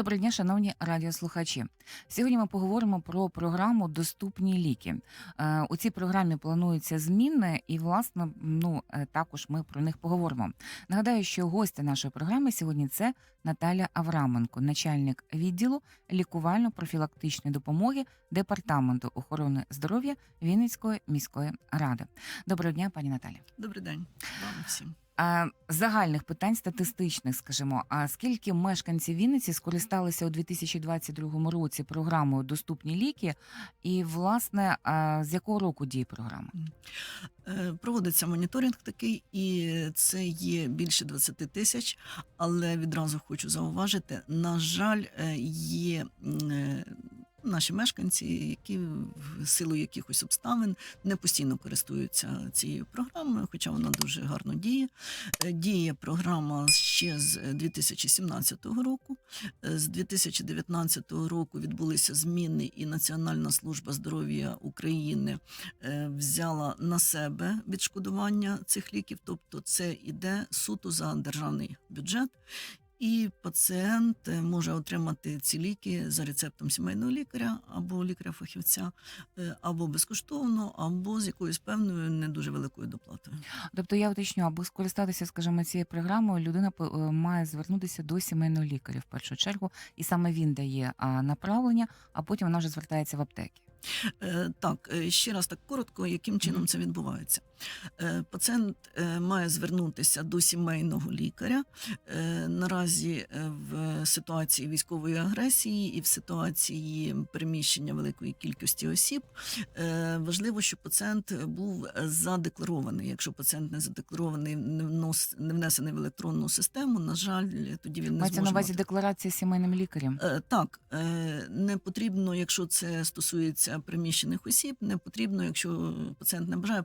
Доброго дня, шановні радіослухачі. Сьогодні ми поговоримо про програму Доступні ліки. Е, У цій програмі плануються зміни, і власне ну е, також ми про них поговоримо. Нагадаю, що гостя нашої програми сьогодні це Наталя Авраменко, начальник відділу лікувально-профілактичної допомоги департаменту охорони здоров'я Вінницької міської ради. Доброго дня, пані Наталі. Добрий день вам всім. Загальних питань статистичних, скажімо, а скільки мешканців Вінниці скористалися у 2022 році програмою Доступні ліки, і власне з якого року діє програма? Е, Проводиться моніторинг такий, і це є більше 20 тисяч. Але відразу хочу зауважити: на жаль, е, є е, наші мешканці, які в силу якихось обставин не постійно користуються цією програмою, хоча вона дуже гарно діє. Е, Діє програма ще з 2017 року. Е, З 2019 року відбулися зміни, і Національна служба здоров'я України е, взяла на себе відшкодування цих ліків, тобто це іде суто за державний бюджет. І пацієнт е, може отримати ці ліки за рецептом сімейного лікаря або лікаря-фахівця, е, або безкоштовно, або з якоюсь певною не дуже великою доплатою. Тобто я уточню, аби скористатися, скажімо, цією програмою, людина е, має звернутися до сімейного лікаря в першу чергу, і саме він дає направлення, а потім вона вже звертається в аптеки. Так, ще раз так коротко, яким чином це відбувається. Е, Пацієнт е, має звернутися до сімейного лікаря. Е, Наразі в ситуації військової агресії і в ситуації переміщення великої кількості осіб важливо, щоб пацієнт був задекларований. Якщо пацієнт не задекларований, не внос- не внесений в електронну систему, на жаль, тоді він не Мається на увазі мати декларація сімейним лікарем. Так, не потрібно, якщо це стосується приміщених осіб, не потрібно, якщо пацієнт не бажає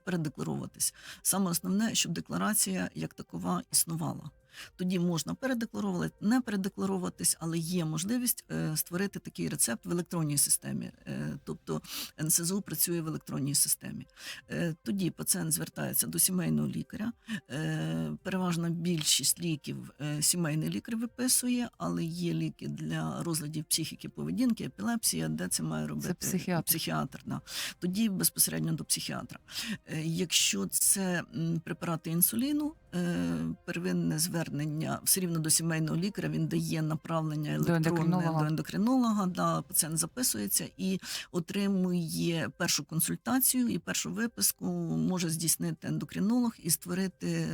передекларовуватись. Саме основне, щоб декларація як такова існувала. Тоді можна передекларовувати, не передекларовуватись, але є можливість е, створити такий рецепт в електронній системі. Е, Тобто НСЗУ працює в електронній системі. Е, Тоді пацієнт звертається до сімейного лікаря. Переважна більшість ліків сімейний лікар виписує, але є ліки для розладів психіки, поведінки, епілепсія, де це має робити психіатр. психіатр да. Тоді безпосередньо до психіатра. Якщо це препарати інсуліну, первинне звернення все рівно до сімейного лікаря, він дає направлення електронне ендокринолога. до ендокринолога, да, пацієнт записується і отримує першу консультацію і першу виписку може здійснити ендокринолог і створити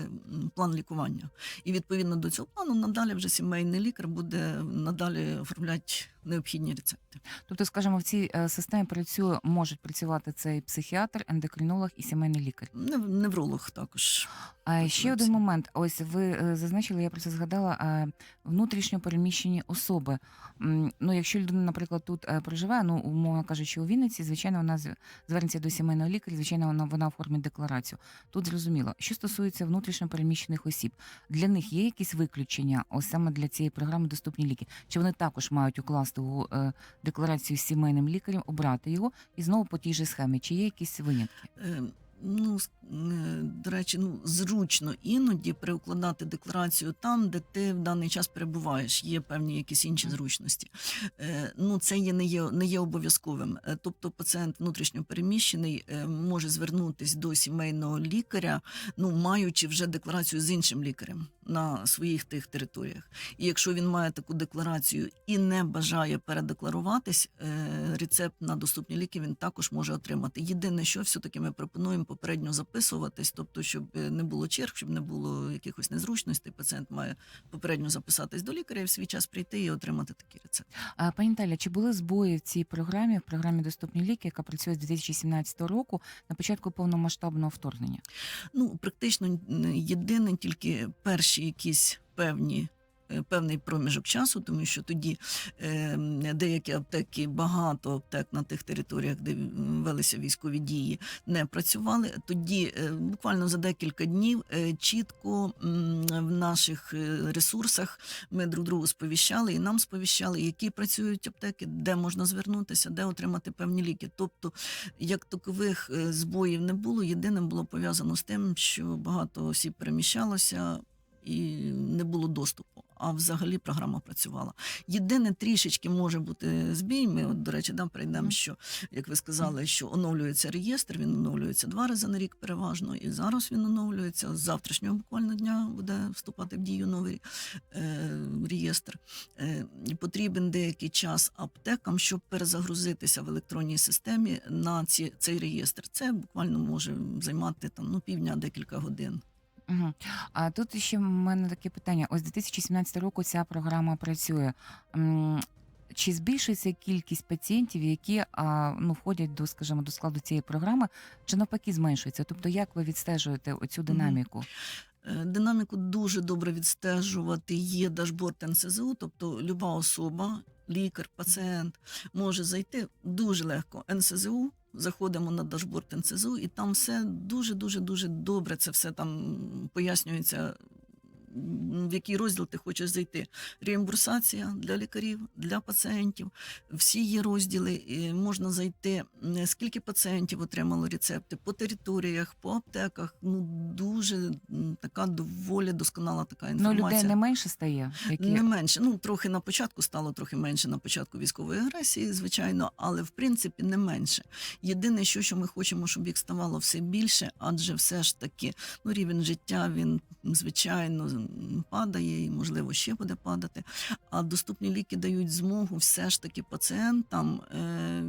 план лікування. І відповідно до цього плану надалі вже сімейний лікар буде надалі оформляти необхідні рецепти. Тобто, скажімо, в цій е, системі працює, можуть працювати цей психіатр, ендокринолог і сімейний лікар. Нев- Невролог також. А ще один момент. Ось ви е, зазначили, я про це згадала. е, Внутрішньо переміщені особи. Ну, якщо людина, наприклад, тут проживає, ну умовно кажучи, у Вінниці, звичайно, вона звернеться до сімейного лікаря, звичайно, вона вона оформить декларацію. Тут зрозуміло, що стосується внутрішньо переміщених осіб, для них є якісь виключення, ось саме для цієї програми доступні ліки. Чи вони також мають укласти у е, декларацію з сімейним лікарем, обрати його і знову по тій же схемі? Чи є якісь винятки? Ну, е, до речі, ну зручно іноді переукладати декларацію там, де ти в даний час перебуваєш. Є певні якісь інші зручності. Е, Ну, це є не є не є обов'язковим. Е, Тобто, пацієнт внутрішньо переміщений може звернутись до сімейного лікаря, ну маючи вже декларацію з іншим лікарем на своїх тих територіях. І якщо він має таку декларацію і не бажає передекларуватись, рецепт на доступні ліки він також може отримати. Єдине, що все-таки ми пропонуємо попередньо записуватись, тобто, щоб е, не було черг, щоб не було якихось незручностей. Пацієнт має попередньо записатись до лікаря і в свій час прийти і отримати такий рецепт. А, Пані Наталя, чи були збої в цій програмі, в програмі Доступні ліки, яка працює з 2017 року на початку повномасштабного вторгнення? Ну, практично єдине, тільки перші якісь певні певний проміжок часу, тому що тоді е, деякі аптеки, багато аптек на тих територіях, де велися військові дії, не працювали. Тоді е, буквально за декілька днів е, чітко в наших е, ресурсах ми друг другу сповіщали і нам сповіщали, які працюють аптеки, де можна звернутися, де отримати певні ліки. Тобто, як такових е, збоїв не було. Єдине було пов'язано з тим, що багато осіб переміщалося і не було доступу. А взагалі програма працювала. Єдине трішечки може бути збій. Ми, от, до речі, да, прийдемо, що як ви сказали, що оновлюється реєстр, він оновлюється два рази на рік переважно, і зараз він оновлюється. З завтрашнього буквально дня буде вступати в дію новий е, реєстр. Е, потрібен деякий час аптекам, щоб перезагрузитися в електронній системі на ці, цей реєстр. Це буквально може займати там ну півдня, декілька годин. Угу. А тут ще в мене таке питання. Ось з 2017 року ця програма працює. М, Чи збільшується кількість пацієнтів, які а, ну, входять до, скажімо, до складу цієї програми, чи навпаки зменшується? Тобто, як ви відстежуєте оцю динаміку? Е, Динаміку дуже добре відстежувати. Є дашборд НСЗУ, тобто люба особа, лікар, пацієнт може зайти дуже легко. НСЗУ. Заходимо на дашборд НСЗУ, і там все дуже дуже дуже добре. Це все там пояснюється. В який розділ ти хочеш зайти? Реімбурсація для лікарів, для пацієнтів. Всі є розділи. І можна зайти. Скільки пацієнтів отримало рецепти по територіях, по аптеках. Ну дуже така доволі досконала така інформація. Ну, людей не менше стає, які Не менше. Ну трохи на початку стало трохи менше на початку військової агресії, звичайно, але в принципі не менше. Єдине, що, що ми хочемо, щоб їх ставало все більше, адже все ж таки ну, рівень життя він звичайно падає і можливо ще буде падати. А доступні ліки дають змогу все ж таки пацієнтам е,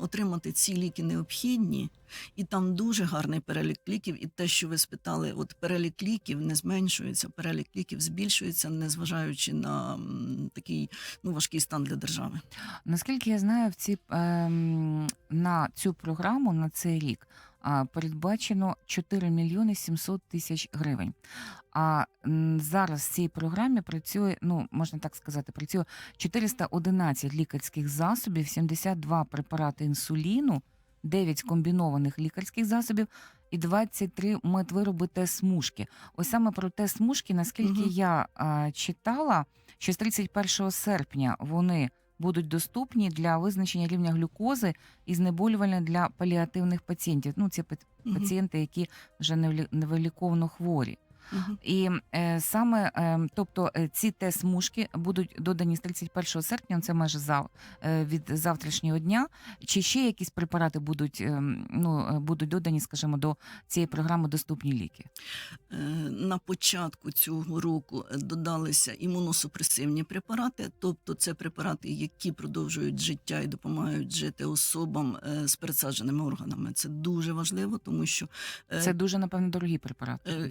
отримати ці ліки необхідні. І там дуже гарний перелік ліків. І те, що ви спитали, от перелік ліків не зменшується, перелік ліків збільшується, незважаючи на такий ну важкий стан для держави. Наскільки я знаю, в ці, ем, на цю програму на цей рік передбачено 4 мільйони 700 тисяч гривень. А зараз в цій програмі працює, ну можна так сказати, працює 411 лікарських засобів, 72 препарати інсуліну, 9 комбінованих лікарських засобів і 23 медвироби тест-смужки. Ось саме про тест-смужки, наскільки Мгм. я а, читала, що з 31 серпня вони будуть доступні для визначення рівня глюкози і знеболювання для паліативних пацієнтів. Ну, це пац- пацієнти, які вже невиліковно хворі. І е, саме, е, тобто е, ці тест-смужки будуть додані з 31 серпня, це майже зав, е, від завтрашнього дня. Чи ще якісь препарати будуть, е, ну, е, будуть додані, скажімо, до цієї програми доступні ліки? Е, На початку цього року додалися імуносупресивні препарати, тобто це препарати, які продовжують життя і допомагають жити особам з пересадженими органами. Це дуже важливо, тому що Це дуже, напевно, дорогі препарати. Е,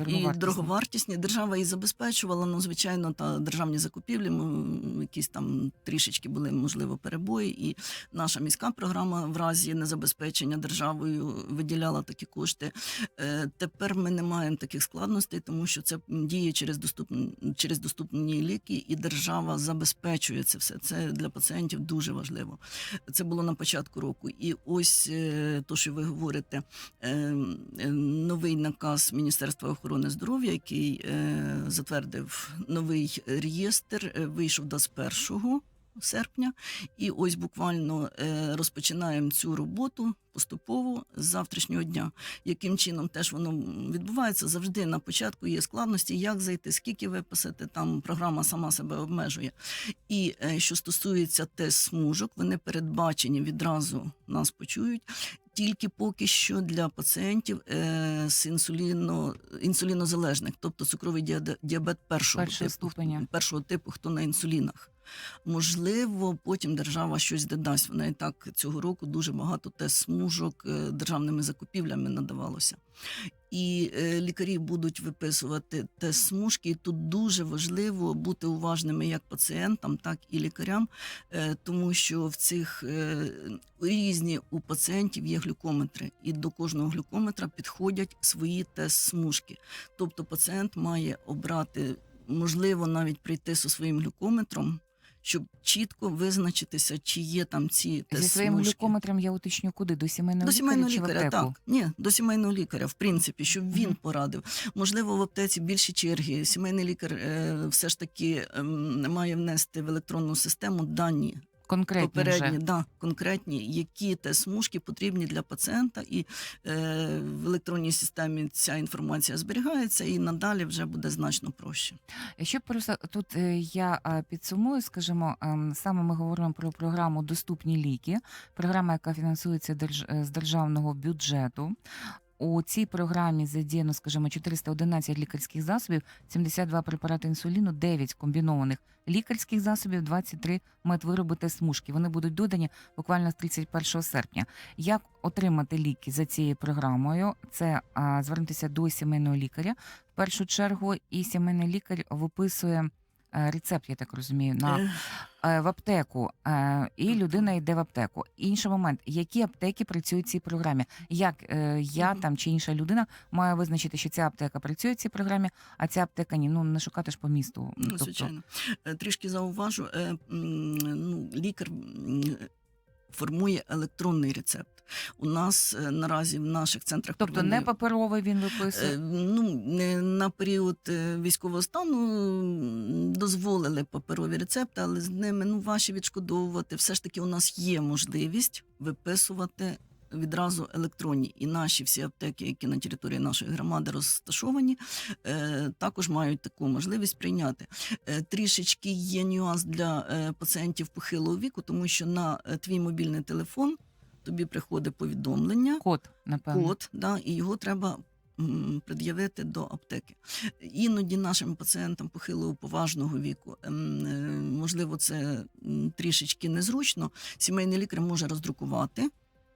І дороговартісні. дороговартісні. Держава і забезпечувала, ну, звичайно, та державні закупівлі, м, якісь там трішечки були, можливо, перебої. І наша міська програма в разі незабезпечення державою виділяла такі кошти. Е, Тепер ми не маємо таких складностей, тому що це діє через доступні, через доступні ліки, і держава забезпечує це все. Це для пацієнтів дуже важливо. Це було на початку року. І ось е, то, що ви говорите, е, новий наказ Міністерства охорони здоров'я, який е, затвердив новий реєстр, вийшов до з 21 серпня. І ось буквально е, розпочинаємо цю роботу поступово з завтрашнього дня. Яким чином теж воно відбувається завжди на початку є складності, як зайти, скільки виписати. Там програма сама себе обмежує. І е, що стосується тест смужок, вони передбачені відразу нас почують. Тільки поки що для пацієнтів е, з інсуліно, інсулінозалежних, тобто цукровий діабет першого Першого типу, ступеня. першого типу, хто на інсулінах. Можливо, потім держава щось додасть. Вона і так цього року дуже багато тест смужок е, державними закупівлями надавалося. І е, лікарі будуть виписувати тест смужки. І тут дуже важливо бути уважними як пацієнтам, так і лікарям, е, тому що в цих різні у пацієнтів є глюкометри, і до кожного глюкометра підходять свої тест смужки. Тобто пацієнт має обрати можливо навіть прийти зі своїм глюкометром, щоб чітко визначитися, чи є там ці Зі своїм смужки. глюкометром я уточню куди? До сімейного До лікаря сімейного чи в лікаря, аптеку? так. Ні, до сімейного лікаря, в принципі, щоб він Мгм. порадив. Можливо, в аптеці більші черги. Сімейний лікар е, все ж таки е, має внести в електронну систему дані Конкретні попередні, вже. да, конкретні, які те смужки потрібні для пацієнта, і е, в електронній системі ця інформація зберігається, і надалі вже буде значно проще. Щоб просто тут е, я підсумую, скажімо, ем, саме ми говоримо про програму Доступні ліки, програма, яка фінансується е, з державного бюджету. У цій програмі задіяно, скажімо, 411 лікарських засобів, 72 препарати інсуліну, 9 комбінованих лікарських засобів, 23 медвироби та смужки. Вони будуть додані буквально з 31 серпня. Як отримати ліки за цією програмою? Це звернутися до сімейного лікаря в першу чергу, і сімейний лікар виписує рецепт, я так розумію, на Е, е, в аптеку, е, і людина йде в аптеку. Інший момент, які аптеки працюють в цій програмі? Як е, я там чи інша людина має визначити, що ця аптека працює в цій програмі, а ця аптека ні. Ну не шукати ж по місту. Ну, Тобто, звичайно. Е, Трішки зауважу, е, ну, лікар формує електронний рецепт. У нас е, наразі в наших центрах тобто первинної- не паперовий він Е, виписує. Ну, не на період е, військового стану дозволили паперові рецепти, але з ними ну, важче відшкодовувати. Все ж таки, у нас є можливість виписувати відразу електронні. І наші всі аптеки, які на території нашої громади розташовані, е, також мають таку можливість прийняти. Е, Трішечки є нюанс для е, пацієнтів похилого віку, тому що на твій мобільний телефон тобі приходить повідомлення Код, напевно. код, да, і його треба пред'явити до аптеки. Іноді нашим пацієнтам похилого поважного віку, ем, можливо, це трішечки незручно. Сімейний лікар може роздрукувати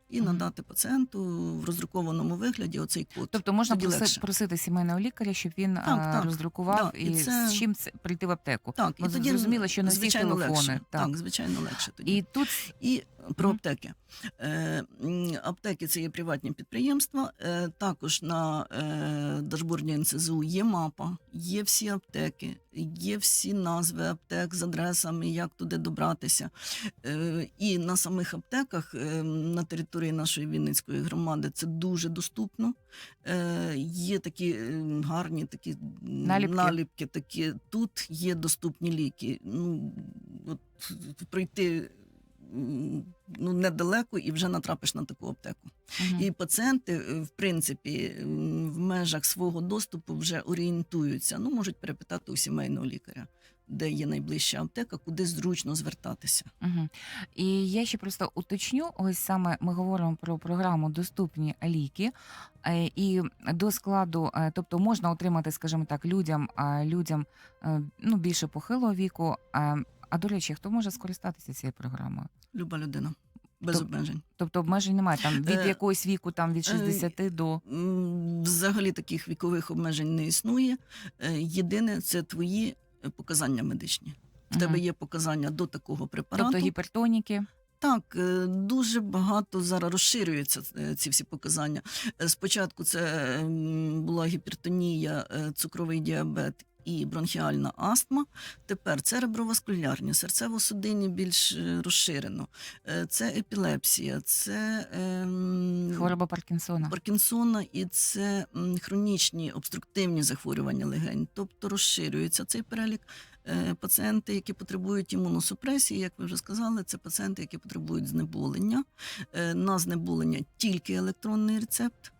і надати пацієнту в роздрукованому вигляді оцей код. Тобто можна Тоді проси- легше. просити сімейного лікаря, щоб він Так, а, так. роздрукував Да, і, і це- з чим це прийти в аптеку. Так, Ну, зрозуміло, що на всі звичайно телефони, легше. так. Так. звичайно, легше тоді. І тут І про Мгм. аптеки. Е, м, аптеки це є приватні підприємства. Е, також на е, дашборді НСЗУ є мапа, є всі аптеки, є всі назви аптек з адресами, як туди добратися. Е, і на самих аптеках е, на території нашої Вінницької громади це дуже доступно. Е, є такі е, гарні такі Наліпки. наліпки такі. Тут є доступні ліки. Ну, от, пройти м, ну, недалеко і вже натрапиш на таку аптеку. мгм. І пацієнти, е, в принципі, в межах свого доступу вже орієнтуються. Ну, можуть перепитати у сімейного лікаря, де є найближча аптека, куди зручно звертатися. Угу. І я ще просто уточню: ось саме ми говоримо про програму Доступні ліки, е, і до складу, е, тобто можна отримати, скажімо так, людям, людям е, ну, більше похилого віку. А, до речі, хто може скористатися цією програмою? Люба людина. Без Тоб- обмежень. Тобто обмежень немає там від Е, якогось віку, там від е, 60 до Взагалі таких вікових обмежень не існує. Єдине це твої показання медичні. В угу. тебе є показання до такого препарату. тобто гіпертоніки. Так, е, дуже багато зараз розширюються е, ці всі показання. Е, Спочатку це була гіпертонія, цукровий діабет і бронхіальна астма. Тепер цереброваскулярні, серцево-судинні більш е, розширено. Е, Це епілепсія, це ем, Хвороба Паркінсона. Паркінсона і це хронічні обструктивні захворювання легень. Тобто розширюється цей перелік. Е, Пацієнти, які потребують імуносупресії, як ви вже сказали, це пацієнти, які потребують знеболення. Е, На знеболення тільки електронний рецепт, е,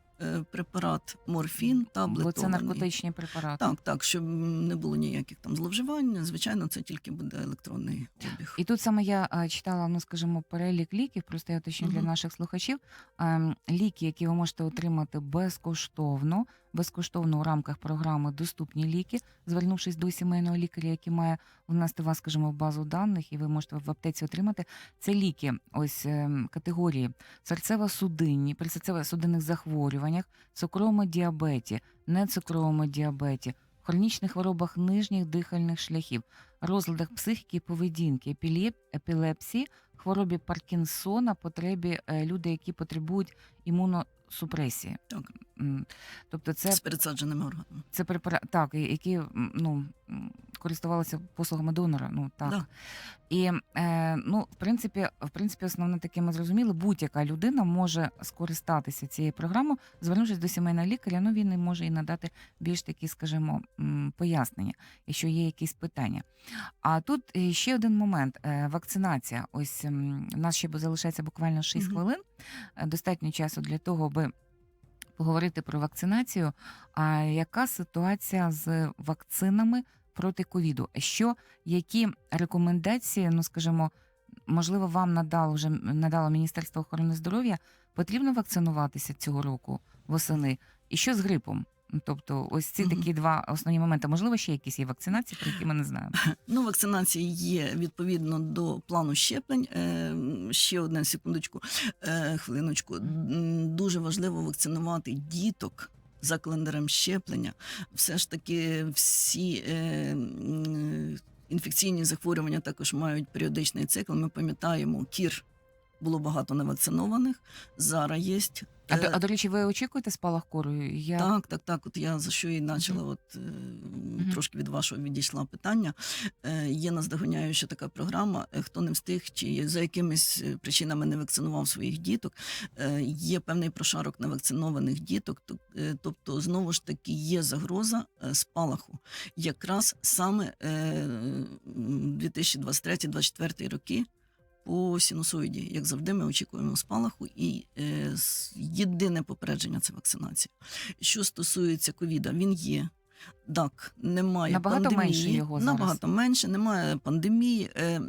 препарат морфін, Бо це наркотичні препарати. Так, так, щоб не було ніяких там зловживань. Звичайно, це тільки буде електронний обіг. І тут саме я читала, ну скажімо, перелік ліків, просто я уточню для наших слухачів. Ем, ліки, які ви можете отримати безкоштовно, безкоштовно у рамках програми Доступні ліки, звернувшись до сімейного лікаря, який має внести вас, скажімо, в базу даних, і ви можете в аптеці отримати. Це ліки, ось ем, категорії серцево-судинні, при серцево-судинних захворюваннях, цукровому діабеті, нецукровому діабеті, хронічних хворобах нижніх дихальних шляхів, розладах психіки і поведінки, епілеп, епілепсії, хворобі Паркінсона, потребі е, люди, які потребують імуносупресії. Так. Тобто це з передсадженими органами. це препарат, так, які ну, користувалися послугами донора. Ну так. Да. І е, ну, в принципі, в принципі, основне таке ми зрозуміли, будь-яка людина може скористатися цією програмою, звернувшись до сімейного лікаря. Ну він може і надати більш такі, скажімо, пояснення, якщо є якісь питання. А тут е, ще один момент: Е, вакцинація. Ось у нас ще залишається буквально 6 Мгм. хвилин. Е, Достатньо часу для того, аби поговорити про вакцинацію. А яка ситуація з вакцинами проти ковіду? Що які рекомендації, ну скажімо, можливо, вам надало вже надало Міністерство охорони здоров'я? Потрібно вакцинуватися цього року восени? І що з грипом? Тобто, ось ці такі два основні моменти. Можливо, ще якісь є вакцинації, про які ми не знаємо. Ну, вакцинації є відповідно до плану щеплень. Е, ще одне секундочку, е, хвилиночку. Дуже важливо вакцинувати діток. За календарем щеплення, все ж таки всі е, інфекційні захворювання також мають періодичний цикл. Ми пам'ятаємо, кір було багато невакцинованих. Зараз є. А, до, а до речі, ви очікуєте спалах кору? Я Так, так, так. От я за що і почала, от е, Мгм. трошки від вашого відійшла питання. Е, є наздоганяюча така програма. е, Хто не встиг, чи за якимись е, причинами не вакцинував своїх діток. Е, є певний прошарок невакцинованих діток. е, Тобто, знову ж таки, є загроза е, спалаху. Якраз саме е, 2023-2024 роки. По синусоїді, як завжди, ми очікуємо спалаху, і е, єдине попередження це вакцинація. Що стосується ковіда, він є. Так, немає Набагато пандемії, менше його зараз. набагато менше, немає пандемії. Е,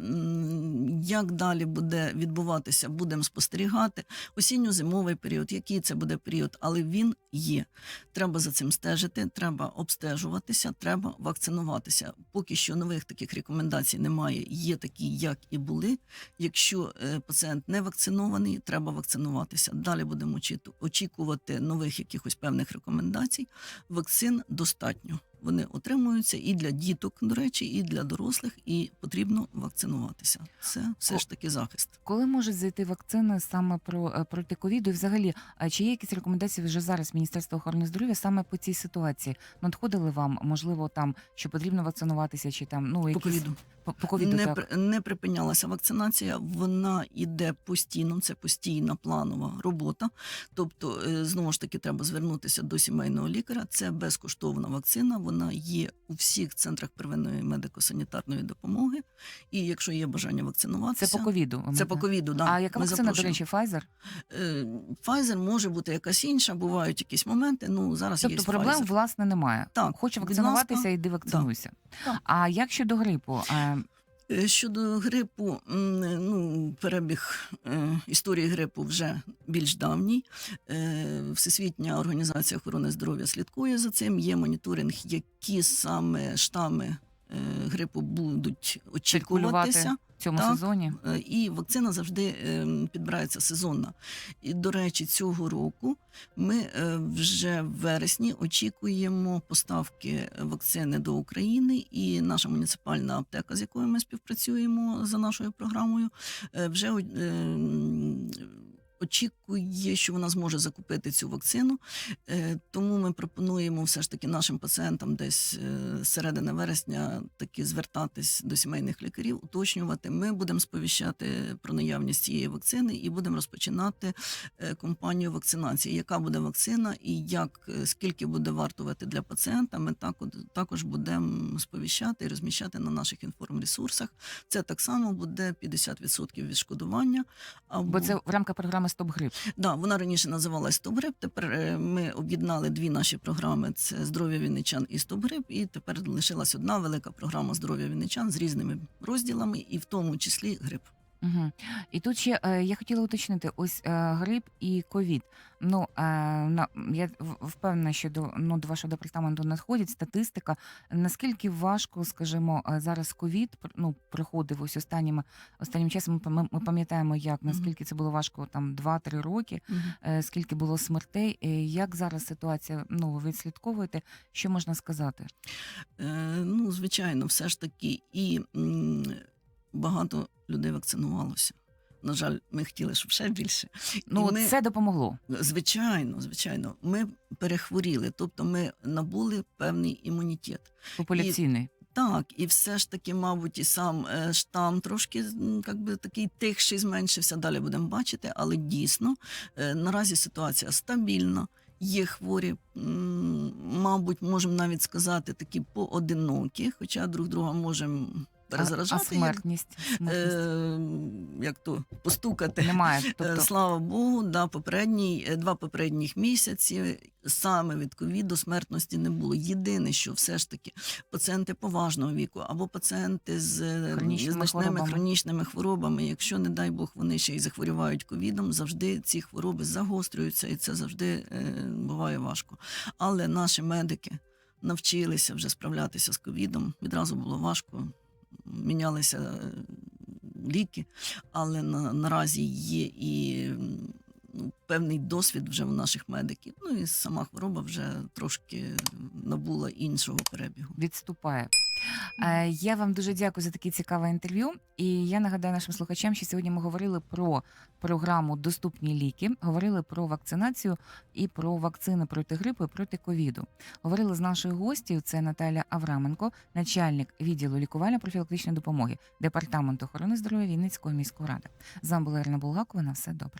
як далі буде відбуватися, будемо спостерігати. Осінньо-зимовий період, який це буде період, але він є. Треба за цим стежити, треба обстежуватися, треба вакцинуватися. Поки що нових таких рекомендацій немає. Є такі, як і були. Якщо е, пацієнт не вакцинований, треба вакцинуватися. Далі будемо очі- очікувати нових якихось певних рекомендацій. Вакцин достатньо. Вони отримуються і для діток, до речі, і для дорослих, і потрібно вакцинуватися. Це все ж таки захист. Коли можуть зайти вакцини саме про е, проти ковіду? І взагалі, а чи є якісь рекомендації вже зараз Міністерства охорони здоров'я саме по цій ситуації? Надходили вам, можливо, там що потрібно вакцинуватися, чи там ну По ковіду по, по ковіду не, так. при- не припинялася вакцинація, вона йде постійно, це постійна планова робота. Тобто, е, знову ж таки, треба звернутися до сімейного лікаря. Це безкоштовна вакцина. Вона є у всіх центрах первинної медико-санітарної допомоги. І якщо є бажання Це вакцинуватися, по ковіду. це по ковіду. Да, А яка ми вакцина, до речі, Pfizer? Е, Pfizer може бути якась інша, бувають якісь моменти. Ну зараз Тобто є проблем Pfizer. власне немає. Так, Хоче вакцинуватися, йди вакцинуйся. Так. А як щодо грипу? Е, Щодо грипу, ну, перебіг е, історії грипу вже більш давній. Е, Всесвітня організація охорони здоров'я слідкує за цим. Є моніторинг, які саме штами грипу будуть очікуватися. Цьому Так. сезоні? Е, І вакцина завжди е, підбирається сезонна. І, до речі, цього року ми е, вже в вересні очікуємо поставки вакцини до України, і наша муніципальна аптека, з якою ми співпрацюємо за нашою програмою, е, вже очікує, що вона зможе закупити цю вакцину. Е, Тому ми пропонуємо все ж таки нашим пацієнтам десь е, середини вересня таки звертатись до сімейних лікарів, уточнювати. Ми будемо сповіщати про наявність цієї вакцини і будемо розпочинати е, кампанію вакцинації. Яка буде вакцина і як скільки буде вартувати для пацієнта? Ми також будемо сповіщати і розміщати на наших інформресурсах. Це так само буде 50% відшкодування. Або... Бо це в рамках програми Стоп Грип. Да, вона раніше називалась Стопгрип. Тепер е, ми об'єднали дві наші програми: це здоров'я вінничан і Стопгрип. І тепер лишилась одна велика програма здоров'я вінничан з різними розділами, і в тому числі грип. Угу. І тут ще е, я хотіла уточнити: ось е, грип і ковід. Ну е, на я впевнена, що до ну до вашого департаменту надходить статистика. Наскільки важко, скажімо, е, зараз ковід ну проходив ось останніми останнім часом. Ми Ми пам'ятаємо, як наскільки це було важко там 2-3 роки. е, Скільки було смертей? Е, Як зараз ситуація? Ну ви відслідковуєте? Що можна сказати? Е, ну, звичайно, все ж таки, і м, багато людей вакцинувалося. на жаль, ми хотіли, щоб ще більше. Ну, І ми- це допомогло. Звичайно, звичайно, ми перехворіли, тобто ми набули певний імунітет. Популяційний. Так, і все ж таки, мабуть, і сам е, штам трошки би, такий тихший зменшився. Далі будемо бачити, але дійсно е, наразі ситуація стабільна. Є хворі, мабуть, можемо навіть сказати, такі поодинокі, хоча друг друга можемо А, а перезаражати. смертність? смертність? е, як то постукати. Немає. Е, Тобто, Слава Богу, да, попередній, е, два попередніх місяці саме від ковіду смертності не було. Єдине, що все ж таки пацієнти поважного віку або пацієнти з е, Хронічними значними хворобами. хронічними хворобами, якщо, не дай Бог, вони ще й захворювають ковідом, завжди ці хвороби загострюються, і це завжди е, буває важко. Але наші медики навчилися вже справлятися з ковідом. Відразу було важко, мінялися е, ліки. Але на, наразі є і певний досвід вже у наших медиків. Ну і сама хвороба вже трошки набула іншого перебігу. відступає. Е, Я вам дуже дякую за таке цікаве інтерв'ю. І я нагадаю нашим слухачам, що сьогодні ми говорили про програму Доступні ліки, говорили про вакцинацію і про вакцини проти грипу і проти ковіду. Говорили з нашою гостю. Це Наталя Авраменко, начальник відділу лікувально-профілактичної допомоги департаменту охорони здоров'я Вінницької міської ради. З вами була Ірина Булгакова. На все добре.